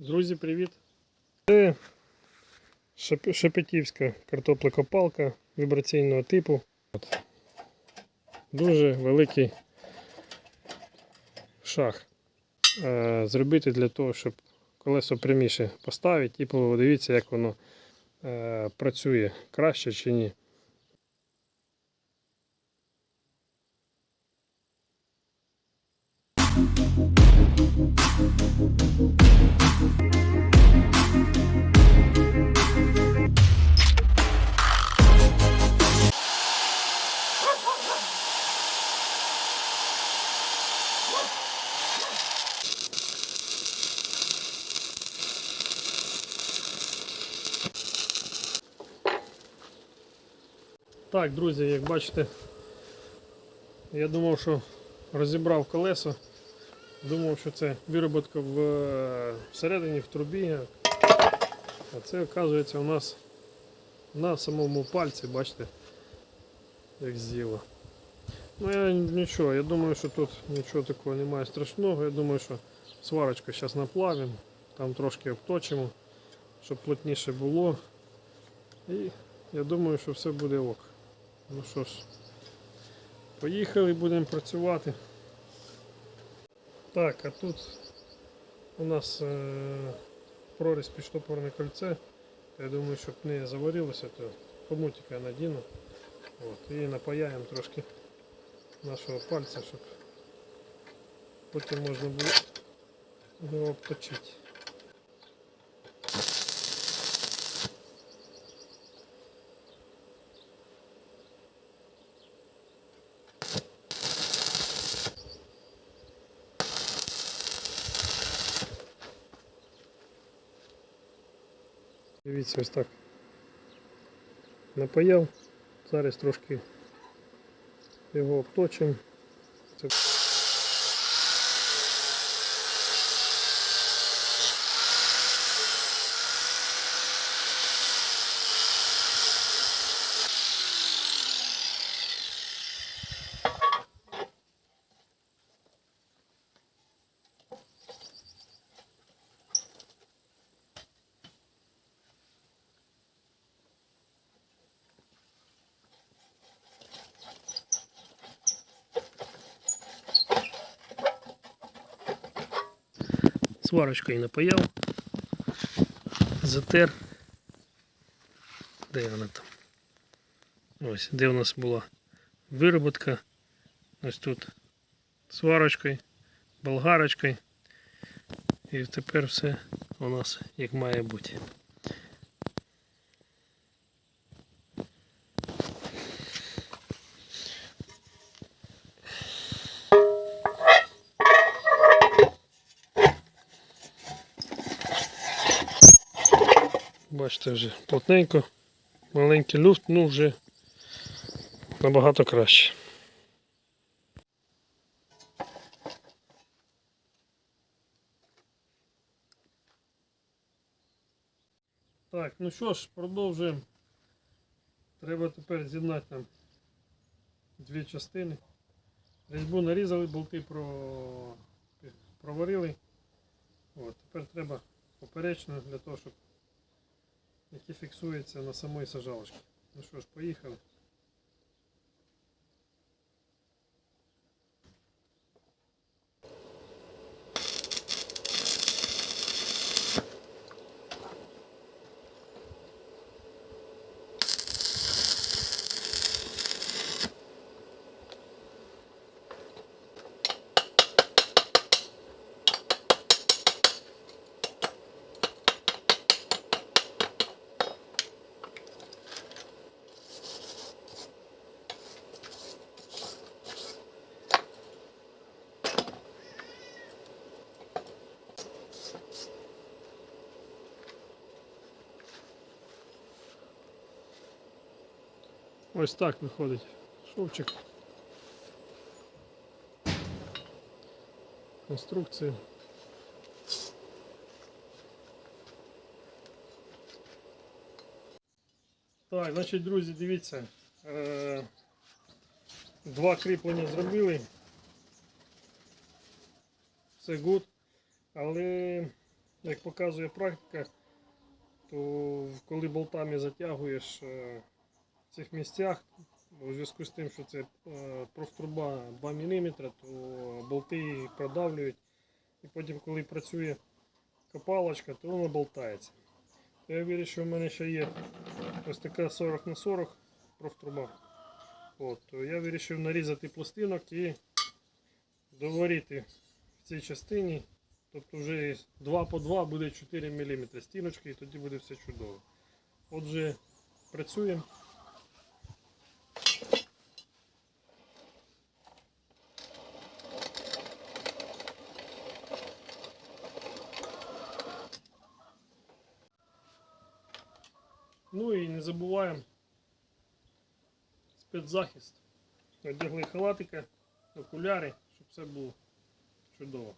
Друзі, привіт! Це шепетівська картоплекопалка вібраційного типу. От. Дуже великий шаг е, зробити для того, щоб колесо пряміше поставити і подивіться, як воно е, працює краще чи ні. Так, друзі, як бачите, я думав, що розібрав колесо. Думав, що це вироботка в, е, всередині в трубі. А це оказується у нас на самому пальці, бачите, як з'їло. Ну я нічого, я думаю, що тут нічого такого немає страшного. Я думаю, що сварочку зараз наплавимо, там трошки обточимо, щоб плотніше було. І я думаю, що все буде ок. Ну що ж, поїхали, будемо працювати. Так, а тут у нас е, прорізь під штопорне кольце. Я думаю, щоб не заварилося, то хомутика я надіну. От, і напаяємо трошки нашого пальця, щоб потім можна було його обточити. Дивіться, ось так. Напаяв. Зараз трошки його обточимо. Сварочкою напаяв. Затер. Де вона там? Ось, де у нас була вироботка. Ось тут сварочкою, болгарочкою. І тепер все у нас як має бути. Бачите вже плотненько, маленький люфт, ну вже набагато краще. Так, ну що ж, продовжуємо. Треба тепер з'єднати нам дві частини. Різьбу нарізали, болти про... проварили. От, тепер треба поперечно для того, щоб які фіксуються на самій сажалочці. Ну що ж, поїхали. Ось так виходить шовчик. Конструкція. Так, значить, друзі, дивіться. Е, Два кріплення зробили. Все гуд. Але як показує практика, то коли болтами затягуєш е, цих місцях, у зв'язку з тим, що це профтруба 2 мм, то болти її продавлюють. І потім, коли працює копалочка, то воно болтається. То я вирішив, що в мене ще є ось така 40 на 40 профтруба. От, то я вирішив нарізати пластинок і доварити в цій частині. Тобто вже 2 по 2 буде 4 мм стіночки і тоді буде все чудово. Отже, працюємо. Ну і не забуваємо спецзахист. Одягли халатика, окуляри, щоб все було чудово.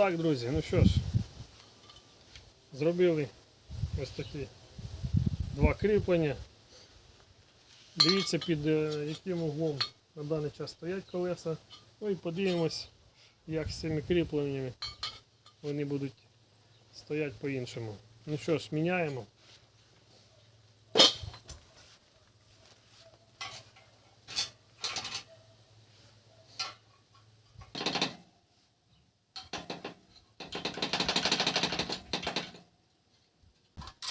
Так, друзі, ну що ж, зробили ось такі два кріплення. Дивіться під е, яким углом на даний час стоять колеса. Ну і подивимось, як з цими кріпленнями вони будуть стоять по-іншому. Ну що ж, міняємо.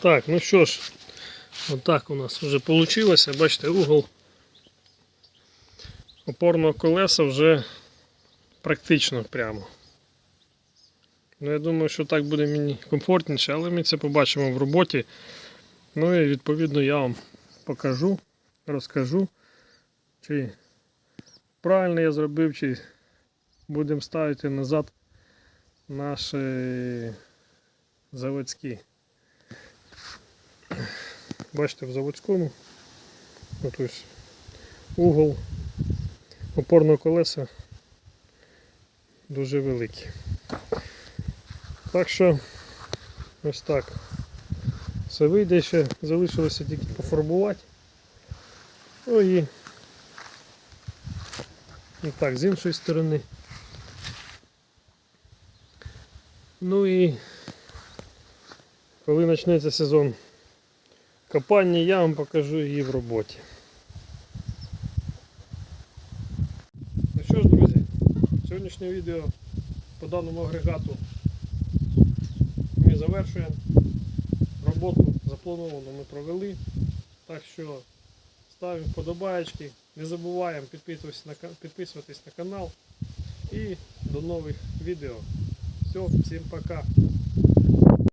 Так, ну що ж, отак у нас вже вийшло. Бачите, угол опорного колеса вже практично прямо. Ну, я думаю, що так буде мені комфортніше, але ми це побачимо в роботі. Ну і відповідно я вам покажу, розкажу, чи правильно я зробив, чи будемо ставити назад наші заводські. Бачите, в заводському от ось угол опорного колеса дуже великий. Так що ось так. Все вийде ще, залишилося тільки пофарбувати. Ну і, і так, з іншої сторони. Ну і коли почнеться сезон копання, я вам покажу її в роботі. Ну що ж, друзі, сьогоднішнє відео по даному агрегату ми завершуємо. Роботу заплановану ми провели. Так що ставимо вподобаєчки, не забуваємо підписуватись на канал. І до нових відео. Все, всім пока.